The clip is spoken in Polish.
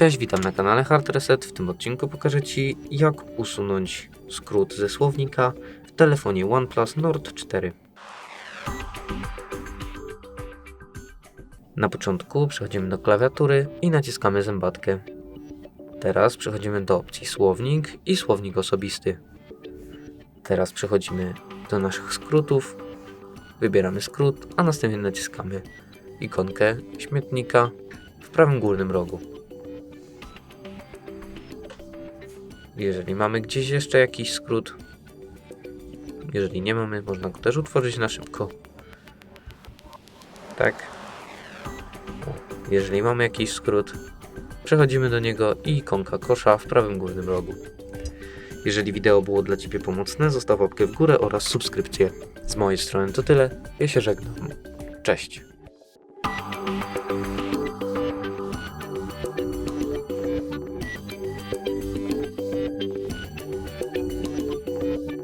Cześć, witam na kanale Hard Reset. W tym odcinku pokażę Ci, jak usunąć skrót ze słownika w telefonie OnePlus Nord 4. Na początku przechodzimy do klawiatury i naciskamy zębatkę. Teraz przechodzimy do opcji słownik i słownik osobisty. Teraz przechodzimy do naszych skrótów, wybieramy skrót, a następnie naciskamy ikonkę śmietnika w prawym górnym rogu. Jeżeli mamy gdzieś jeszcze jakiś skrót, jeżeli nie mamy, można go też utworzyć na szybko. Tak. Jeżeli mamy jakiś skrót, przechodzimy do niego i ikonka kosza w prawym górnym rogu. Jeżeli wideo było dla Ciebie pomocne, zostaw łapkę w górę oraz subskrypcję. Z mojej strony to tyle. Ja się żegnam. Cześć.